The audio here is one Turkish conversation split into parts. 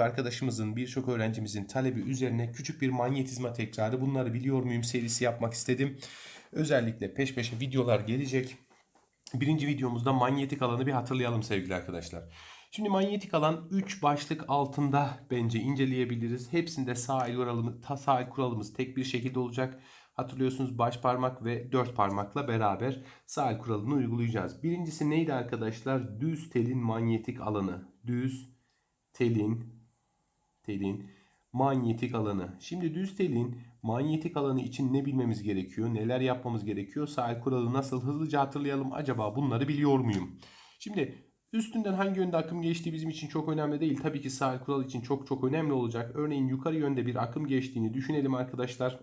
arkadaşımızın, birçok öğrencimizin talebi üzerine küçük bir manyetizma tekrarı bunları biliyor muyum serisi yapmak istedim. Özellikle peş peşe videolar gelecek. Birinci videomuzda manyetik alanı bir hatırlayalım sevgili arkadaşlar. Şimdi manyetik alan 3 başlık altında bence inceleyebiliriz. Hepsinde sağ el kuralımız, sağ el kuralımız tek bir şekilde olacak. Hatırlıyorsunuz baş parmak ve dört parmakla beraber sağ el kuralını uygulayacağız. Birincisi neydi arkadaşlar? Düz telin manyetik alanı. Düz telin telin manyetik alanı. Şimdi düz telin manyetik alanı için ne bilmemiz gerekiyor? Neler yapmamız gerekiyor? Sağ el kuralı nasıl hızlıca hatırlayalım. Acaba bunları biliyor muyum? Şimdi üstünden hangi yönde akım geçtiği bizim için çok önemli değil. Tabii ki sağ el kuralı için çok çok önemli olacak. Örneğin yukarı yönde bir akım geçtiğini düşünelim arkadaşlar.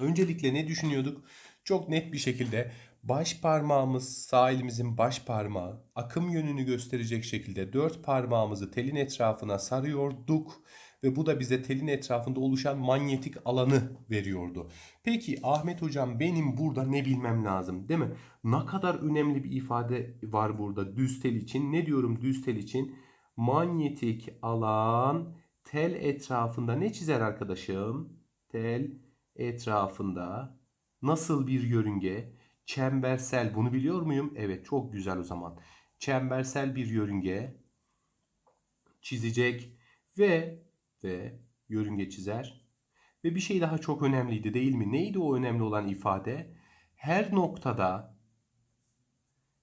Öncelikle ne düşünüyorduk? Çok net bir şekilde baş parmağımız sağ elimizin baş parmağı akım yönünü gösterecek şekilde dört parmağımızı telin etrafına sarıyorduk ve bu da bize telin etrafında oluşan manyetik alanı veriyordu. Peki Ahmet hocam benim burada ne bilmem lazım değil mi? Ne kadar önemli bir ifade var burada düz tel için. Ne diyorum düz tel için? Manyetik alan tel etrafında ne çizer arkadaşım? Tel etrafında nasıl bir yörünge? Çembersel bunu biliyor muyum? Evet çok güzel o zaman. Çembersel bir yörünge çizecek ve ve yörünge çizer. Ve bir şey daha çok önemliydi değil mi? Neydi o önemli olan ifade? Her noktada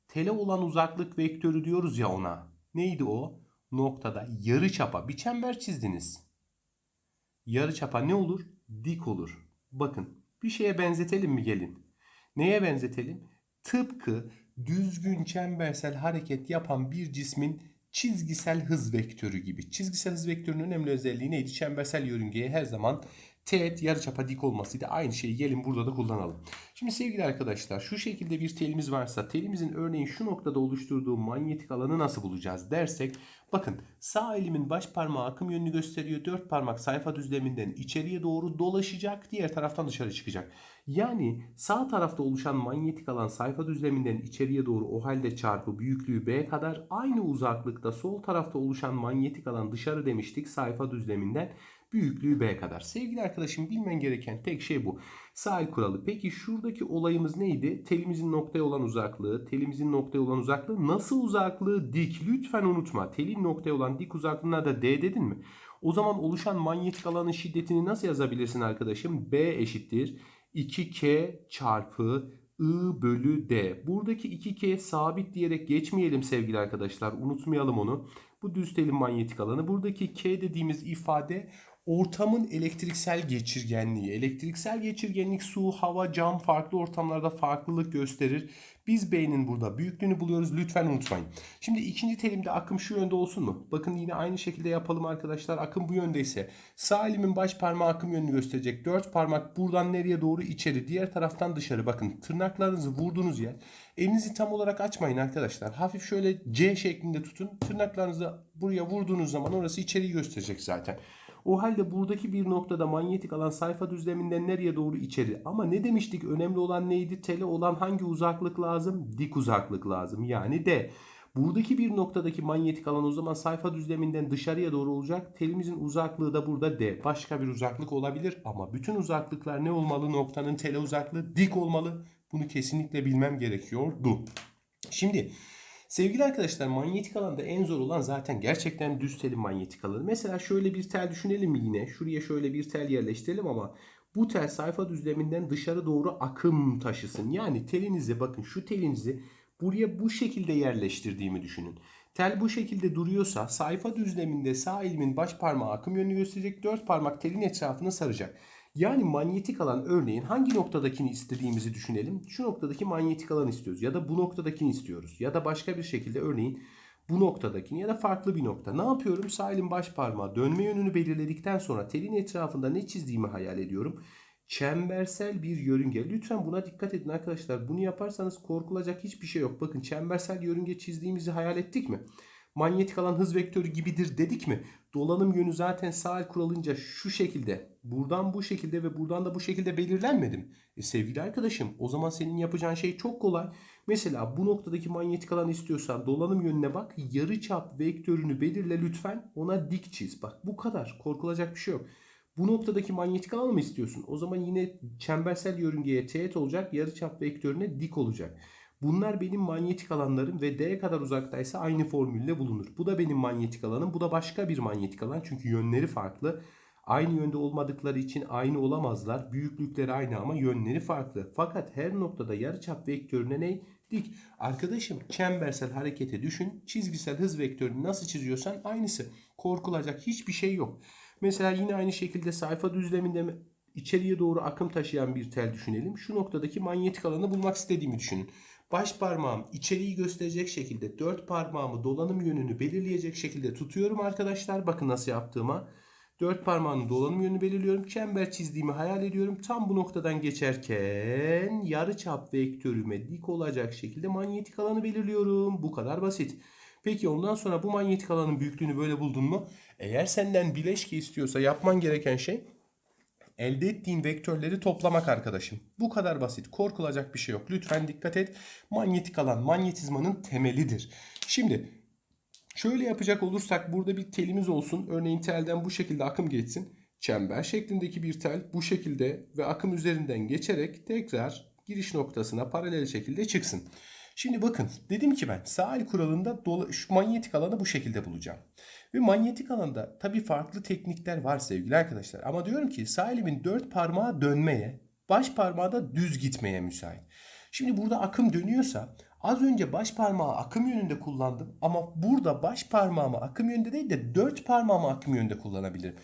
tele olan uzaklık vektörü diyoruz ya ona. Neydi o? Noktada yarı çapa bir çember çizdiniz. Yarı çapa ne olur? Dik olur. Bakın bir şeye benzetelim mi gelin? Neye benzetelim? Tıpkı düzgün çembersel hareket yapan bir cismin çizgisel hız vektörü gibi. Çizgisel hız vektörünün önemli özelliği neydi? Çembersel yörüngeye her zaman teğet yarıçapa dik olmasıydı. Aynı şeyi gelin burada da kullanalım. Şimdi sevgili arkadaşlar şu şekilde bir telimiz varsa telimizin örneğin şu noktada oluşturduğu manyetik alanı nasıl bulacağız dersek bakın sağ elimin baş parmağı akım yönünü gösteriyor. Dört parmak sayfa düzleminden içeriye doğru dolaşacak. Diğer taraftan dışarı çıkacak. Yani sağ tarafta oluşan manyetik alan sayfa düzleminden içeriye doğru o halde çarpı büyüklüğü b kadar aynı uzaklıkta sol tarafta oluşan manyetik alan dışarı demiştik sayfa düzleminden büyüklüğü b kadar. Sevgili arkadaşım bilmen gereken tek şey bu. Sağ el kuralı. Peki şuradaki olayımız neydi? Telimizin noktaya olan uzaklığı. Telimizin noktaya olan uzaklığı. Nasıl uzaklığı? Dik. Lütfen unutma. Telin noktaya olan dik uzaklığına da d dedin mi? O zaman oluşan manyetik alanın şiddetini nasıl yazabilirsin arkadaşım? B eşittir 2K çarpı I bölü D. Buradaki 2K sabit diyerek geçmeyelim sevgili arkadaşlar. Unutmayalım onu. Bu düz telin manyetik alanı. Buradaki K dediğimiz ifade ortamın elektriksel geçirgenliği. Elektriksel geçirgenlik su, hava, cam farklı ortamlarda farklılık gösterir. Biz B'nin burada büyüklüğünü buluyoruz. Lütfen unutmayın. Şimdi ikinci telimde akım şu yönde olsun mu? Bakın yine aynı şekilde yapalım arkadaşlar. Akım bu yöndeyse sağ elimin baş parmağı akım yönünü gösterecek. Dört parmak buradan nereye doğru içeri, diğer taraftan dışarı. Bakın tırnaklarınızı vurduğunuz yer. Elinizi tam olarak açmayın arkadaşlar. Hafif şöyle C şeklinde tutun. Tırnaklarınızı buraya vurduğunuz zaman orası içeriği gösterecek zaten. O halde buradaki bir noktada manyetik alan sayfa düzleminden nereye doğru içeri. Ama ne demiştik? Önemli olan neydi? Tele olan hangi uzaklık lazım? Dik uzaklık lazım. Yani D. Buradaki bir noktadaki manyetik alan o zaman sayfa düzleminden dışarıya doğru olacak. Telimizin uzaklığı da burada D. Başka bir uzaklık olabilir ama bütün uzaklıklar ne olmalı? Noktanın tele uzaklığı dik olmalı. Bunu kesinlikle bilmem gerekiyordu. Şimdi Sevgili arkadaşlar manyetik alanda en zor olan zaten gerçekten düz telin manyetik alanı. Mesela şöyle bir tel düşünelim yine? Şuraya şöyle bir tel yerleştirelim ama bu tel sayfa düzleminden dışarı doğru akım taşısın. Yani telinizi bakın şu telinizi buraya bu şekilde yerleştirdiğimi düşünün. Tel bu şekilde duruyorsa sayfa düzleminde sağ elimin baş parmağı akım yönünü gösterecek. Dört parmak telin etrafını saracak. Yani manyetik alan örneğin hangi noktadakini istediğimizi düşünelim. Şu noktadaki manyetik alan istiyoruz ya da bu noktadakini istiyoruz. Ya da başka bir şekilde örneğin bu noktadakini ya da farklı bir nokta. Ne yapıyorum? Sağ elin baş parmağı dönme yönünü belirledikten sonra telin etrafında ne çizdiğimi hayal ediyorum. Çembersel bir yörünge. Lütfen buna dikkat edin arkadaşlar. Bunu yaparsanız korkulacak hiçbir şey yok. Bakın çembersel yörünge çizdiğimizi hayal ettik mi? Manyetik alan hız vektörü gibidir dedik mi? Dolanım yönü zaten sağ kuralınca şu şekilde, buradan bu şekilde ve buradan da bu şekilde belirlenmedi mi? E sevgili arkadaşım o zaman senin yapacağın şey çok kolay. Mesela bu noktadaki manyetik alan istiyorsan dolanım yönüne bak. Yarıçap vektörünü belirle lütfen. Ona dik çiz. Bak bu kadar. Korkulacak bir şey yok. Bu noktadaki manyetik alanı mı istiyorsun? O zaman yine çembersel yörüngeye teğet olacak. Yarıçap vektörüne dik olacak. Bunlar benim manyetik alanlarım ve D kadar uzaktaysa aynı formülle bulunur. Bu da benim manyetik alanım. Bu da başka bir manyetik alan. Çünkü yönleri farklı. Aynı yönde olmadıkları için aynı olamazlar. Büyüklükleri aynı ama yönleri farklı. Fakat her noktada yarıçap vektörüne ne? Dik. Arkadaşım çembersel harekete düşün. Çizgisel hız vektörünü nasıl çiziyorsan aynısı. Korkulacak hiçbir şey yok. Mesela yine aynı şekilde sayfa düzleminde mi- içeriye doğru akım taşıyan bir tel düşünelim. Şu noktadaki manyetik alanı bulmak istediğimi düşünün. Baş parmağım içeriği gösterecek şekilde dört parmağımı dolanım yönünü belirleyecek şekilde tutuyorum arkadaşlar. Bakın nasıl yaptığıma. Dört parmağının dolanım yönünü belirliyorum. Çember çizdiğimi hayal ediyorum. Tam bu noktadan geçerken yarıçap vektörüme dik olacak şekilde manyetik alanı belirliyorum. Bu kadar basit. Peki ondan sonra bu manyetik alanın büyüklüğünü böyle buldun mu? Eğer senden bileşke istiyorsa yapman gereken şey elde ettiğin vektörleri toplamak arkadaşım. Bu kadar basit. Korkulacak bir şey yok. Lütfen dikkat et. Manyetik alan manyetizmanın temelidir. Şimdi şöyle yapacak olursak burada bir telimiz olsun. Örneğin telden bu şekilde akım geçsin. Çember şeklindeki bir tel bu şekilde ve akım üzerinden geçerek tekrar giriş noktasına paralel şekilde çıksın. Şimdi bakın dedim ki ben sağ el kuralında dola- şu manyetik alanı bu şekilde bulacağım. Ve manyetik alanda tabii farklı teknikler var sevgili arkadaşlar. Ama diyorum ki sağ elimin dört parmağı dönmeye, baş parmağı da düz gitmeye müsait. Şimdi burada akım dönüyorsa az önce baş parmağı akım yönünde kullandım. Ama burada baş parmağımı akım yönünde değil de dört parmağımı akım yönünde kullanabilirim.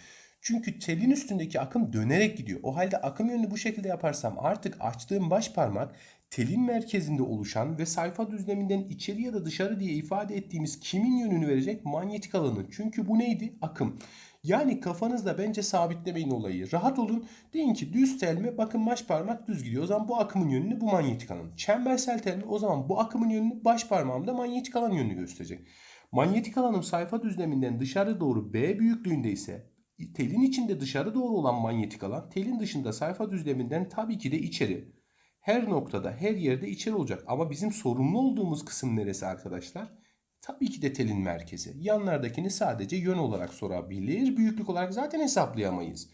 Çünkü telin üstündeki akım dönerek gidiyor. O halde akım yönünü bu şekilde yaparsam artık açtığım baş parmak telin merkezinde oluşan ve sayfa düzleminden içeri ya da dışarı diye ifade ettiğimiz kimin yönünü verecek manyetik alanın. Çünkü bu neydi? Akım. Yani kafanızda bence sabitlemeyin olayı. Rahat olun. Deyin ki düz tel mi? Bakın baş parmak düz gidiyor. O zaman bu akımın yönünü bu manyetik alan. Çembersel tel mi? O zaman bu akımın yönünü baş parmağımda manyetik alan yönünü gösterecek. Manyetik alanım sayfa düzleminden dışarı doğru B büyüklüğünde ise telin içinde dışarı doğru olan manyetik alan telin dışında sayfa düzleminden tabii ki de içeri. Her noktada her yerde içeri olacak. Ama bizim sorumlu olduğumuz kısım neresi arkadaşlar? Tabii ki de telin merkezi. Yanlardakini sadece yön olarak sorabilir. Büyüklük olarak zaten hesaplayamayız.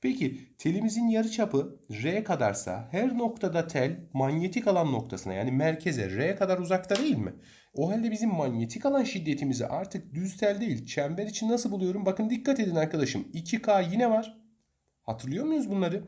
Peki telimizin yarıçapı R kadarsa her noktada tel manyetik alan noktasına yani merkeze R kadar uzakta değil mi? O halde bizim manyetik alan şiddetimizi artık düz tel değil çember için nasıl buluyorum? Bakın dikkat edin arkadaşım 2K yine var. Hatırlıyor muyuz bunları?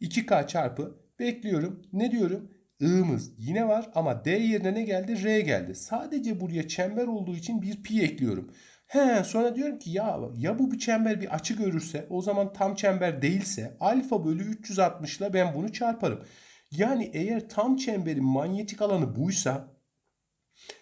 2K çarpı bekliyorum. Ne diyorum? I'mız yine var ama D yerine ne geldi? R geldi. Sadece buraya çember olduğu için bir pi ekliyorum. He, sonra diyorum ki ya ya bu bir çember bir açı görürse o zaman tam çember değilse alfa bölü 360 ile ben bunu çarparım. Yani eğer tam çemberin manyetik alanı buysa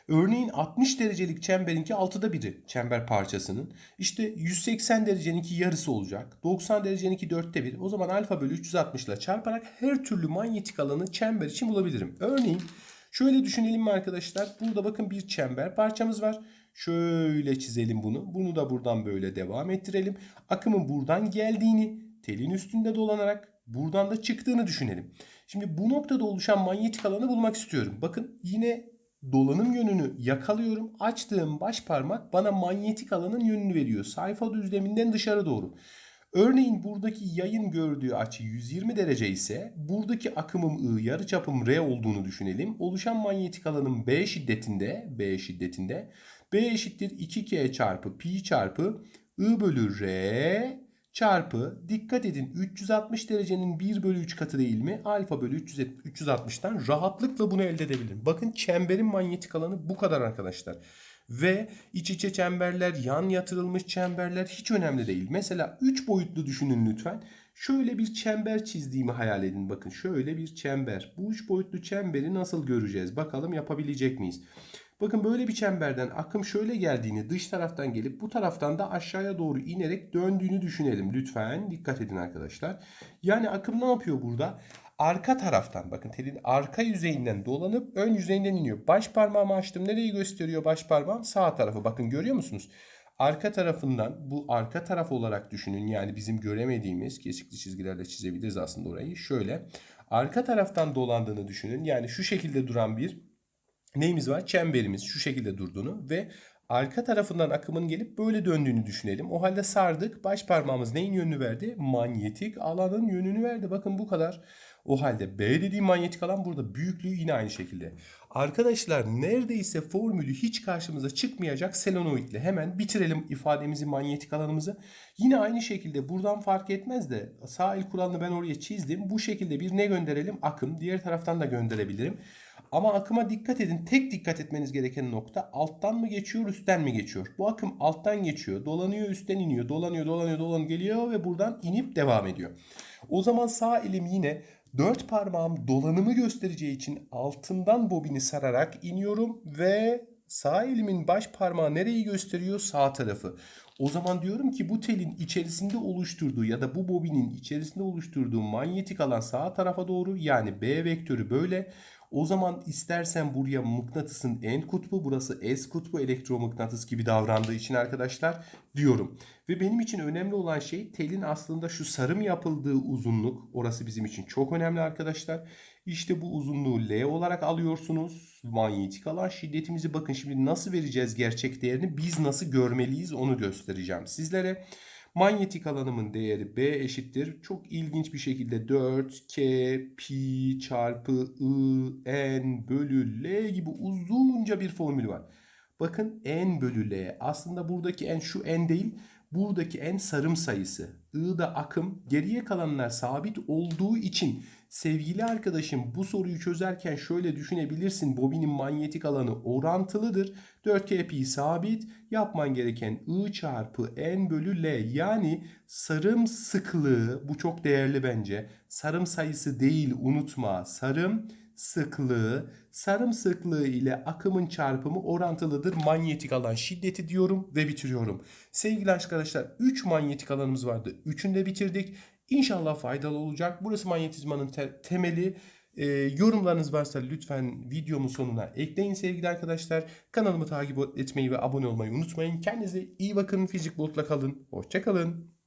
Örneğin 60 derecelik çemberinki 6'da biri çember parçasının. İşte 180 dereceninki yarısı olacak. 90 dereceninki 4'te 1. O zaman alfa bölü 360 ile çarparak her türlü manyetik alanı çember için bulabilirim. Örneğin şöyle düşünelim mi arkadaşlar? Burada bakın bir çember parçamız var. Şöyle çizelim bunu. Bunu da buradan böyle devam ettirelim. Akımın buradan geldiğini telin üstünde dolanarak buradan da çıktığını düşünelim. Şimdi bu noktada oluşan manyetik alanı bulmak istiyorum. Bakın yine dolanım yönünü yakalıyorum. Açtığım baş parmak bana manyetik alanın yönünü veriyor. Sayfa düzleminden dışarı doğru. Örneğin buradaki yayın gördüğü açı 120 derece ise buradaki akımım I, yarıçapım R olduğunu düşünelim. Oluşan manyetik alanım B şiddetinde, B şiddetinde B eşittir 2K çarpı pi çarpı I bölü R çarpı dikkat edin 360 derecenin 1 bölü 3 katı değil mi? Alfa bölü 300 360'tan rahatlıkla bunu elde edebilirim. Bakın çemberin manyetik alanı bu kadar arkadaşlar. Ve iç içe çemberler, yan yatırılmış çemberler hiç önemli değil. Mesela 3 boyutlu düşünün lütfen. Şöyle bir çember çizdiğimi hayal edin. Bakın şöyle bir çember. Bu 3 boyutlu çemberi nasıl göreceğiz? Bakalım yapabilecek miyiz? Bakın böyle bir çemberden akım şöyle geldiğini dış taraftan gelip bu taraftan da aşağıya doğru inerek döndüğünü düşünelim. Lütfen dikkat edin arkadaşlar. Yani akım ne yapıyor burada? arka taraftan bakın telin arka yüzeyinden dolanıp ön yüzeyinden iniyor. Baş parmağımı açtım. Nereyi gösteriyor baş parmağım? Sağ tarafı. Bakın görüyor musunuz? Arka tarafından bu arka taraf olarak düşünün. Yani bizim göremediğimiz kesikli çizgilerle çizebiliriz aslında orayı. Şöyle arka taraftan dolandığını düşünün. Yani şu şekilde duran bir neyimiz var? Çemberimiz şu şekilde durduğunu ve arka tarafından akımın gelip böyle döndüğünü düşünelim. O halde sardık. Baş parmağımız neyin yönünü verdi? Manyetik alanın yönünü verdi. Bakın bu kadar. O halde B dediğim manyetik alan burada. Büyüklüğü yine aynı şekilde. Arkadaşlar neredeyse formülü hiç karşımıza çıkmayacak selenoidle hemen bitirelim ifademizi manyetik alanımızı. Yine aynı şekilde buradan fark etmez de sağ el kuralını ben oraya çizdim. Bu şekilde bir ne gönderelim? Akım. Diğer taraftan da gönderebilirim. Ama akıma dikkat edin. Tek dikkat etmeniz gereken nokta alttan mı geçiyor, üstten mi geçiyor? Bu akım alttan geçiyor, dolanıyor, üstten iniyor, dolanıyor, dolanıyor, dolanıyor, geliyor ve buradan inip devam ediyor. O zaman sağ elim yine dört parmağım dolanımı göstereceği için altından bobini sararak iniyorum ve sağ elimin baş parmağı nereyi gösteriyor? Sağ tarafı. O zaman diyorum ki bu telin içerisinde oluşturduğu ya da bu bobinin içerisinde oluşturduğu manyetik alan sağ tarafa doğru yani B vektörü böyle. O zaman istersen buraya mıknatısın en kutbu burası S kutbu elektromıknatıs gibi davrandığı için arkadaşlar diyorum. Ve benim için önemli olan şey telin aslında şu sarım yapıldığı uzunluk. Orası bizim için çok önemli arkadaşlar. İşte bu uzunluğu L olarak alıyorsunuz. Manyetik alan şiddetimizi bakın şimdi nasıl vereceğiz gerçek değerini biz nasıl görmeliyiz onu göstereceğim sizlere. Manyetik alanımın değeri B eşittir. Çok ilginç bir şekilde 4 K pi çarpı I N bölü L gibi uzunca bir formül var. Bakın N bölü L. Aslında buradaki N şu N değil. Buradaki N sarım sayısı. I da akım. Geriye kalanlar sabit olduğu için sevgili arkadaşım bu soruyu çözerken şöyle düşünebilirsin. Bobinin manyetik alanı orantılıdır. 4K pi sabit. Yapman gereken I çarpı N bölü L. Yani sarım sıklığı bu çok değerli bence. Sarım sayısı değil unutma. Sarım sıklığı, sarım sıklığı ile akımın çarpımı orantılıdır. Manyetik alan şiddeti diyorum ve bitiriyorum. Sevgili arkadaşlar 3 manyetik alanımız vardı. 3'ünü de bitirdik. İnşallah faydalı olacak. Burası manyetizmanın te- temeli. Ee, yorumlarınız varsa lütfen videomun sonuna ekleyin sevgili arkadaşlar. Kanalımı takip etmeyi ve abone olmayı unutmayın. Kendinize iyi bakın. Fizik Bolt'la kalın. Hoşçakalın.